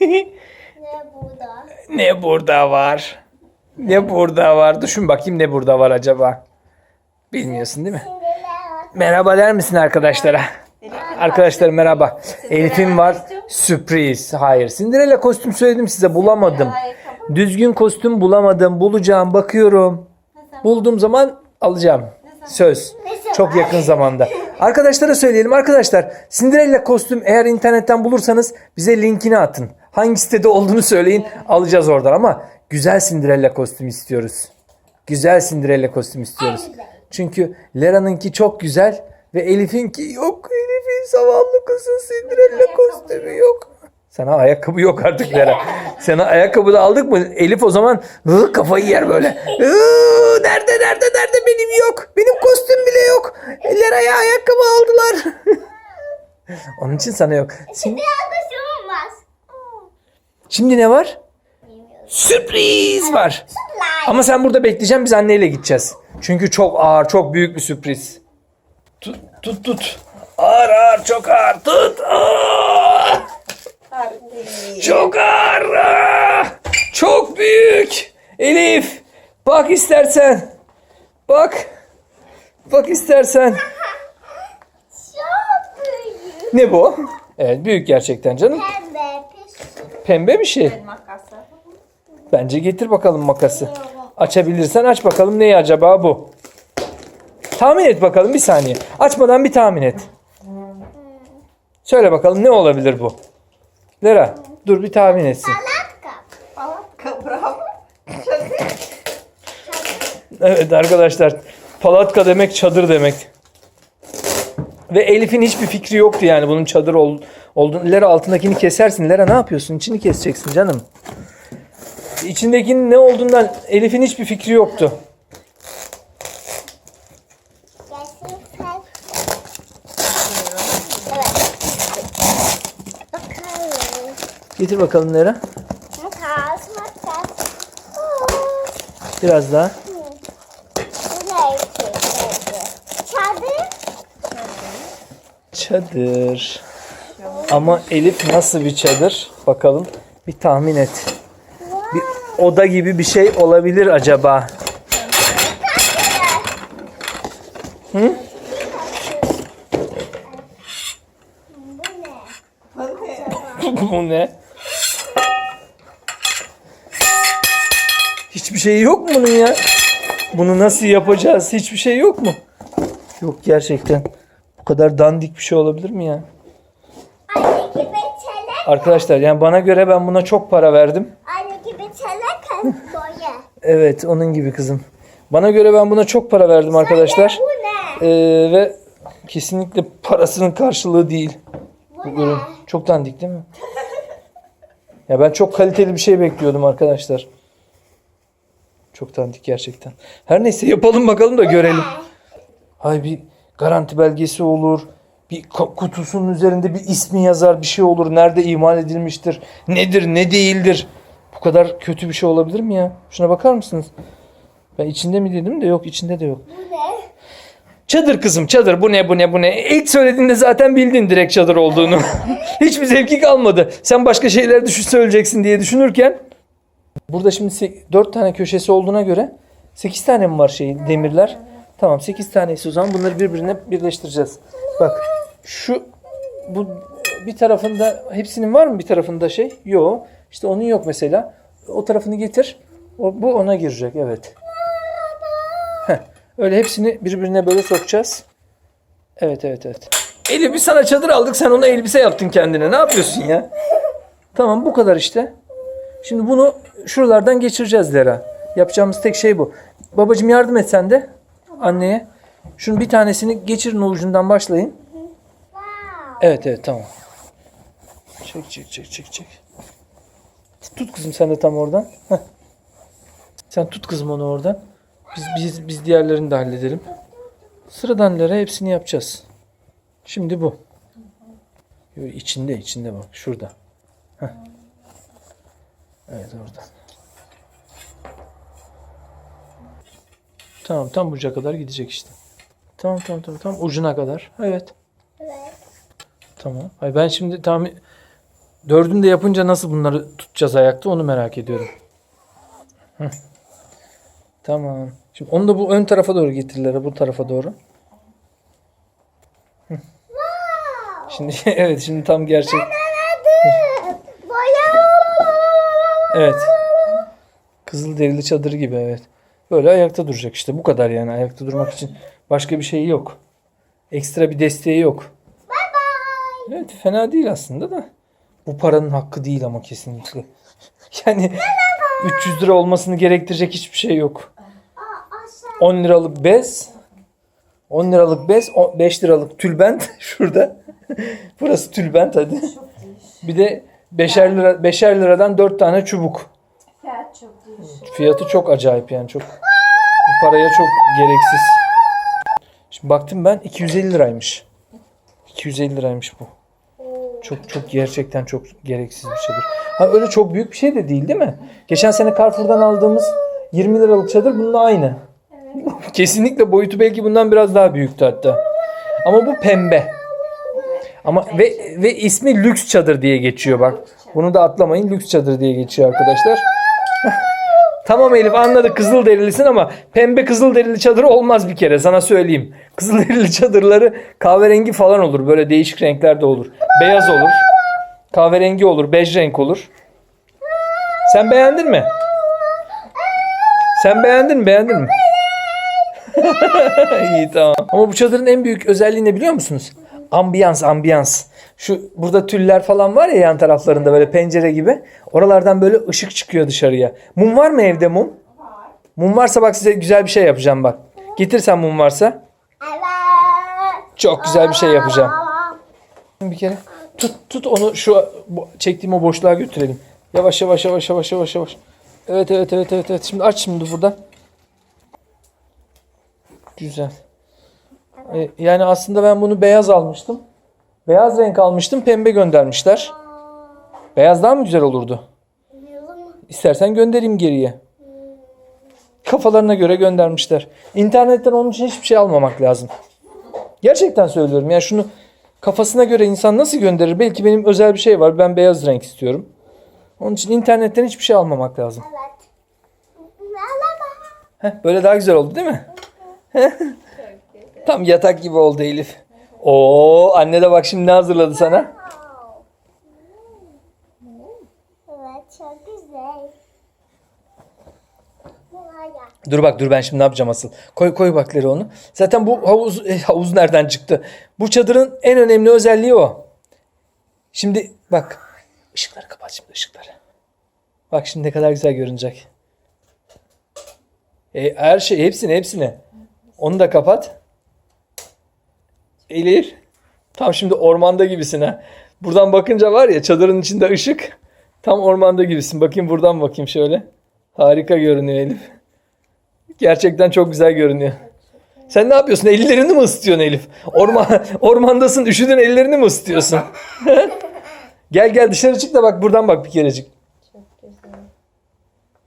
Ne burada? ne burada var? Ne burada var? Düşün bakayım ne burada var acaba? Bilmiyorsun değil mi? Merhaba der misin arkadaşlara? Arkadaşlar merhaba. Elif'im var. Sürpriz. Hayır. Cinderella kostüm söyledim size bulamadım. Düzgün kostüm bulamadım. Bulacağım bakıyorum. Bulduğum zaman alacağım. Söz. Çok yakın zamanda. Arkadaşlara söyleyelim. Arkadaşlar Cinderella kostüm eğer internetten bulursanız bize linkini atın. Hangi sitede olduğunu söyleyin. Alacağız oradan ama güzel Cinderella kostüm istiyoruz. Güzel Cinderella kostüm istiyoruz. Çünkü Lera'nınki çok güzel ve Elif'inki yok. Elif'in zavallı kızı Cinderella kostümü yok. Sana ayakkabı yok artık Lera. Sana ayakkabı da aldık mı? Elif o zaman hı, kafayı yer böyle. Hı, nerede nerede nerede benim yok. Benim kostüm bile yok. Lera'ya ayakkabı aldılar. Onun için sana yok. Şimdi, da olmaz. Şimdi ne var? Sürpriz var. Ama sen burada bekleyeceksin biz anneyle gideceğiz. Çünkü çok ağır, çok büyük bir sürpriz. Tut, tut, tut. Ağır, ağır, çok ağır. Tut. Çok ağır. Aa! Çok büyük. Elif, bak istersen. Bak. Bak istersen. Çok büyük. Ne bu? Evet, büyük gerçekten canım. Pis. Pembe bir şey. Bence getir bakalım makası. Açabilirsen aç bakalım neyi acaba bu? Tahmin et bakalım bir saniye. Açmadan bir tahmin et. Söyle bakalım ne olabilir bu? Lera dur bir tahmin etsin. Alatka. Palatka bravo. Evet arkadaşlar palatka demek çadır demek. Ve Elif'in hiçbir fikri yoktu yani bunun çadır ol, olduğunu. Lera altındakini kesersin. Lera ne yapıyorsun? İçini keseceksin canım. İçindekinin ne olduğundan Elif'in hiçbir fikri yoktu. Getir bakalım Lera. Biraz daha. Bu ne içindeydi? Çadır. Çadır. Ama Elif nasıl bir çadır? Bakalım. Bir tahmin et. Bir oda gibi bir şey olabilir acaba? Hı? Bu ne? Hiçbir şey yok mu bunun ya? Bunu nasıl yapacağız? Hiçbir şey yok mu? Yok gerçekten. Kadar dandik bir şey olabilir mi ya? Anne gibi çelek. Arkadaşlar yani bana göre ben buna çok para verdim. Anne gibi çelek boya. Evet onun gibi kızım. Bana göre ben buna çok para verdim arkadaşlar. Bu ne? Ee, ve kesinlikle parasının karşılığı değil. Bu Bu ürün. Çok dandik değil mi? Ya ben çok kaliteli bir şey bekliyordum arkadaşlar. Çok dandik gerçekten. Her neyse yapalım bakalım da görelim. Ay bir garanti belgesi olur. Bir kutusunun üzerinde bir ismi yazar bir şey olur. Nerede imal edilmiştir? Nedir ne değildir? Bu kadar kötü bir şey olabilir mi ya? Şuna bakar mısınız? Ben içinde mi dedim de yok içinde de yok. Bu ne? Çadır kızım çadır bu ne bu ne bu ne. İlk söylediğinde zaten bildin direkt çadır olduğunu. Hiçbir zevki kalmadı. Sen başka şeyler düşün söyleyeceksin diye düşünürken. Burada şimdi 4 tane köşesi olduğuna göre 8 tane mi var şey demirler? Tamam 8 tanesi o zaman bunları birbirine birleştireceğiz. Bak şu bu bir tarafında hepsinin var mı bir tarafında şey? Yok. İşte onun yok mesela. O tarafını getir. O, bu ona girecek evet. Heh, öyle hepsini birbirine böyle sokacağız. Evet evet evet. Elif bir sana çadır aldık sen ona elbise yaptın kendine. Ne yapıyorsun ya? Tamam bu kadar işte. Şimdi bunu şuralardan geçireceğiz Lera. Yapacağımız tek şey bu. Babacım yardım et sen de anneye. Şunun bir tanesini geçirin ucundan başlayın. Evet evet tamam. Çek çek çek çek çek. Tut kızım sen de tam oradan. Heh. Sen tut kızım onu oradan. Biz biz biz diğerlerini de halledelim. Sıradanlara hepsini yapacağız. Şimdi bu. İçinde içinde bak şurada. Heh. Evet orada. Tamam tam uca kadar gidecek işte. Tamam tamam tamam tam ucuna kadar. Evet. Evet. Tamam. Ay ben şimdi tahmin Dördünü de yapınca nasıl bunları tutacağız ayakta onu merak ediyorum. Hı. Tamam. Şimdi onu da bu ön tarafa doğru getirdiler. Bu tarafa doğru. Hı. Şimdi evet şimdi tam gerçek. Evet. Kızıl derili çadırı gibi evet. Böyle ayakta duracak işte bu kadar yani ayakta durmak için başka bir şey yok. Ekstra bir desteği yok. Bye bye. Evet fena değil aslında da. Bu paranın hakkı değil ama kesinlikle. Yani 300 lira olmasını gerektirecek hiçbir şey yok. Aa, aşağı. 10 liralık bez. 10 liralık bez, o- 5 liralık tülbent şurada. Burası tülbent hadi. Bir de 5'er lira 5'er liradan 4 tane çubuk. Fiyatı çok acayip yani çok. Bu paraya çok gereksiz. Şimdi baktım ben 250 liraymış. 250 liraymış bu. Çok çok gerçekten çok gereksiz bir çadır. Ha öyle çok büyük bir şey de değil değil mi? Geçen sene Carrefour'dan aldığımız 20 liralık çadır bununla aynı. Kesinlikle boyutu belki bundan biraz daha büyüktü hatta. Ama bu pembe. Ama ve ve ismi lüks çadır diye geçiyor bak. Bunu da atlamayın. Lüks çadır diye geçiyor arkadaşlar. Tamam Elif anladık kızıl derilisin ama pembe kızıl derili çadır olmaz bir kere sana söyleyeyim. Kızıl derili çadırları kahverengi falan olur. Böyle değişik renklerde olur. Beyaz olur. Kahverengi olur. Bej renk olur. Sen beğendin mi? Sen beğendin mi? Beğendin mi? İyi tamam. Ama bu çadırın en büyük özelliği ne biliyor musunuz? Ambiyans, ambiyans. Şu burada tüller falan var ya yan taraflarında böyle pencere gibi. Oralardan böyle ışık çıkıyor dışarıya. Mum var mı evde mum? Mum varsa bak size güzel bir şey yapacağım bak. Getir sen mum varsa. Evet. Çok güzel bir şey yapacağım. Bir kere tut tut onu şu çektiğim o boşluğa götürelim. Yavaş yavaş yavaş yavaş yavaş yavaş. Evet evet evet evet evet. Şimdi aç şimdi buradan. Güzel. E, Yani aslında ben bunu beyaz almıştım. Beyaz renk almıştım. Pembe göndermişler. Beyaz daha mı güzel olurdu? İstersen göndereyim geriye. Kafalarına göre göndermişler. İnternetten onun için hiçbir şey almamak lazım. Gerçekten söylüyorum. Yani şunu kafasına göre insan nasıl gönderir? Belki benim özel bir şey var. Ben beyaz renk istiyorum. Onun için internetten hiçbir şey almamak lazım. Evet. Heh, böyle daha güzel oldu değil mi? Tam yatak gibi oldu Elif. Oo, anne de bak şimdi ne hazırladı sana. Evet çok güzel. Buraya. Dur bak dur ben şimdi ne yapacağım asıl. Koy koy bakları onu. Zaten bu havuz eh, havuz nereden çıktı? Bu çadırın en önemli özelliği o. Şimdi bak ışıkları kapat şimdi ışıkları. Bak şimdi ne kadar güzel görünecek. E, her şey hepsini hepsini. Onu da kapat. Elif. Tam şimdi ormanda gibisin ha. Buradan bakınca var ya çadırın içinde ışık. Tam ormanda gibisin. Bakayım buradan bakayım şöyle. Harika görünüyor Elif. Gerçekten çok güzel görünüyor. Sen ne yapıyorsun? Ellerini mi ısıtıyorsun Elif? Orman, ormandasın üşüdün ellerini mi ısıtıyorsun? gel gel dışarı çık da bak buradan bak bir kerecik.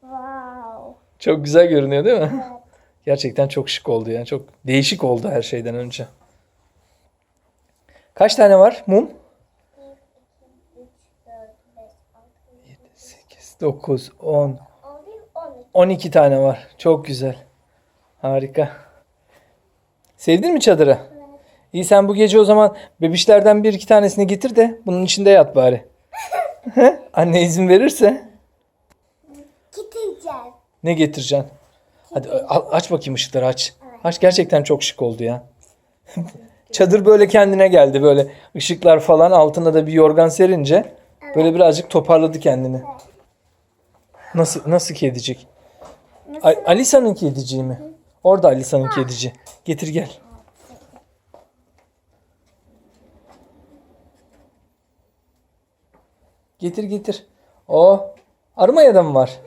Wow. Çok güzel görünüyor değil mi? Gerçekten çok şık oldu yani. Çok değişik oldu her şeyden önce. Kaç tane var mum? 8, 9, 10, 11, 12. 12 tane var. Çok güzel. Harika. Sevdin mi çadırı? İyi sen bu gece o zaman bebişlerden bir iki tanesini getir de bunun içinde yat bari. Anne izin verirse Gideceğiz. ne getireceksin? Hadi a- aç bakayım ışıkları aç. Aç gerçekten çok şık oldu ya. Çadır böyle kendine geldi böyle ışıklar falan altına da bir yorgan serince böyle birazcık toparladı kendini. Nasıl nasıl kedicik? A- Alisa'nın kediciği mi? Orada Alisa'nın kedici. Getir gel. Getir getir. O Armaya'da mı var?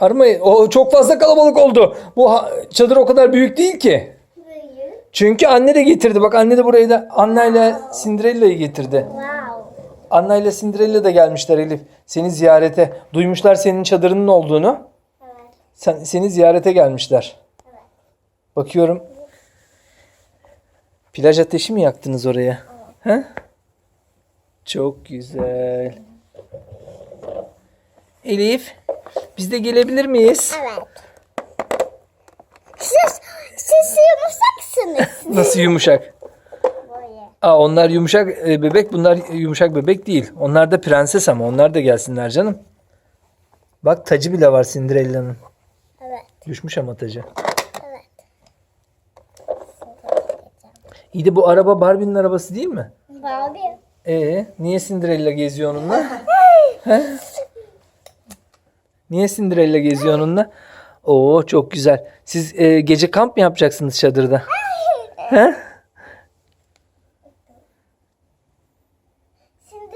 Armaya o çok fazla kalabalık oldu. Bu ha- çadır o kadar büyük değil ki. Çünkü anne de getirdi. Bak anne de burayı da Anna ile Cinderella'yı getirdi. Anna ile Cinderella da gelmişler Elif. Seni ziyarete. Duymuşlar senin çadırının olduğunu. Evet. Sen, seni ziyarete gelmişler. Bakıyorum. Plaj ateşi mi yaktınız oraya? He? Çok güzel. Elif, biz de gelebilir miyiz? Evet. Siz, siz yumuşaksınız. Nasıl yumuşak? Böyle. Aa, onlar yumuşak e, bebek, bunlar yumuşak bebek değil. Onlar da prenses ama onlar da gelsinler canım. Bak tacı bile var Cinderella'nın. Evet. Düşmüş ama tacı. Evet. İyi de bu araba Barbie'nin arabası değil mi? Barbie. Ee, niye Cinderella geziyor onunla? He? Niye Cinderella geziyor onunla? Oo çok güzel. Siz e, gece kamp mı yapacaksınız çadırda? He? Şimdi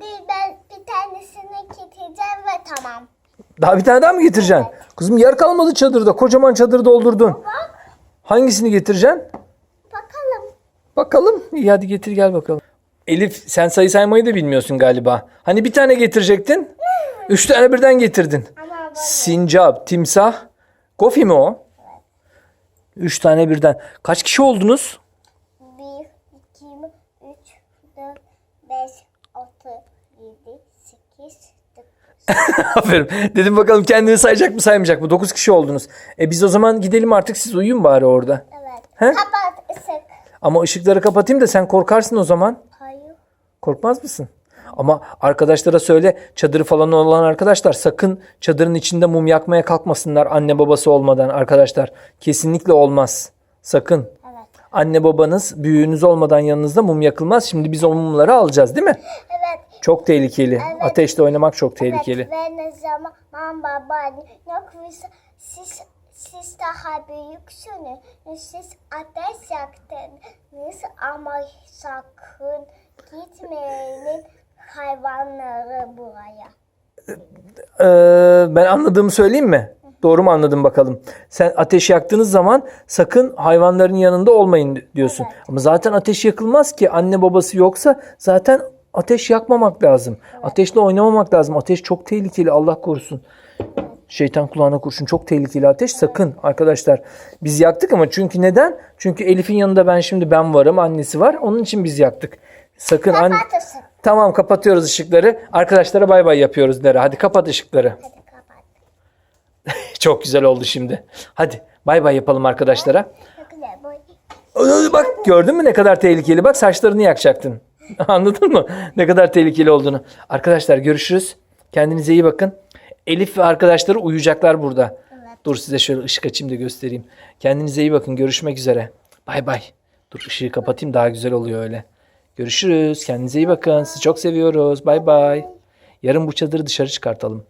bir, ben bir tanesini getireceğim ve tamam. Daha bir tane daha mı getireceksin? Kızım yer kalmadı çadırda. Kocaman çadır doldurdun. Hangisini getireceksin? Bakalım. Bakalım. İyi hadi getir gel bakalım. Elif sen sayı saymayı da bilmiyorsun galiba. Hani bir tane getirecektin? Üç tane birden getirdin. Sincap, timsah, gofi mi o? Üç tane birden. Kaç kişi oldunuz? 1, 2, 3, 4, 5, 6, 7, 8, 9. Aferin. Dedim bakalım kendini sayacak mı saymayacak mı? Dokuz kişi oldunuz. E biz o zaman gidelim artık siz uyuyun bari orada. Evet. He? Kapat ısık. Ama ışıkları kapatayım da sen korkarsın o zaman. Hayır. Korkmaz mısın? Ama arkadaşlara söyle çadırı falan olan arkadaşlar sakın çadırın içinde mum yakmaya kalkmasınlar anne babası olmadan arkadaşlar. Kesinlikle olmaz. Sakın. Evet. Anne babanız büyüğünüz olmadan yanınızda mum yakılmaz. Şimdi biz o mumları alacağız değil mi? Evet. Çok tehlikeli. Evet. Ateşle oynamak çok tehlikeli. Evet. Ve ne zaman baban yoksa siz siz daha büyüksünüz. Siz ateş yaktınız ama sakın gitmeyin hayvanları buraya. Ee, ben anladığımı söyleyeyim mi? Doğru mu anladım bakalım. Sen ateş yaktığınız zaman sakın hayvanların yanında olmayın diyorsun. Evet. Ama zaten ateş yakılmaz ki anne babası yoksa zaten ateş yakmamak lazım. Ateşle oynamamak lazım. Ateş çok tehlikeli Allah korusun. Şeytan kulağına kurşun çok tehlikeli ateş. Sakın arkadaşlar. Biz yaktık ama çünkü neden? Çünkü Elif'in yanında ben şimdi ben varım, annesi var. Onun için biz yaktık. Sakın anne. Tamam kapatıyoruz ışıkları. Arkadaşlara bay bay yapıyoruz Dere. Hadi kapat ışıkları. Hadi kapat. Çok güzel oldu şimdi. Hadi bay bay yapalım arkadaşlara. Çok güzel. Bak gördün mü ne kadar tehlikeli? Bak saçlarını yakacaktın. Anladın mı? Ne kadar tehlikeli olduğunu. Arkadaşlar görüşürüz. Kendinize iyi bakın. Elif ve arkadaşları uyuyacaklar burada. Dur size şöyle ışık açayım da göstereyim. Kendinize iyi bakın. Görüşmek üzere. Bay bay. Dur ışığı kapatayım daha güzel oluyor öyle. Görüşürüz. Kendinize iyi bakın. Sizi çok seviyoruz. Bay bay. Yarın bu çadırı dışarı çıkartalım.